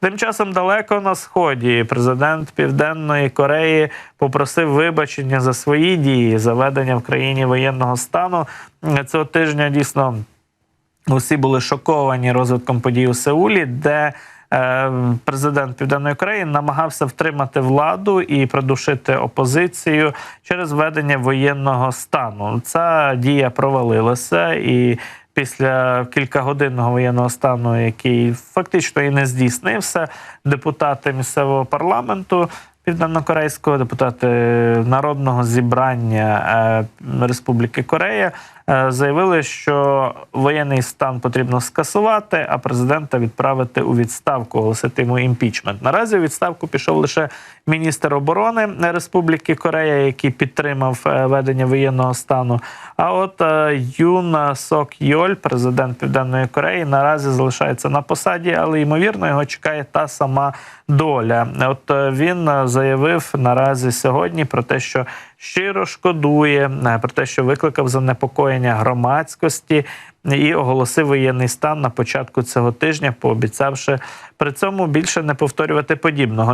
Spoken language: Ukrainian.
Тим часом далеко на сході президент Південної Кореї попросив вибачення за свої дії заведення в країні воєнного стану цього тижня. Дійсно усі були шоковані розвитком подій у Сеулі, де е, президент Південної Кореї намагався втримати владу і придушити опозицію через введення воєнного стану. Ця дія провалилася і. Після кількагодинного воєнного стану, який фактично і не здійснився, депутати місцевого парламенту південнокорейського, депутати народного зібрання е, Республіки Корея е, заявили, що воєнний стан потрібно скасувати, а президента відправити у відставку, оголосити йому імпічмент. Наразі у відставку пішов лише міністр оборони Республіки Корея, який підтримав е, ведення воєнного стану. А от Юн Сок Йоль, президент Південної Кореї, наразі залишається на посаді, але ймовірно його чекає та сама доля. От він заявив наразі сьогодні про те, що щиро шкодує, е, про те, що викликав занепокоєння громадськості і оголосив воєнний стан на початку цього тижня, пообіцявши при цьому більше не повторювати подібного.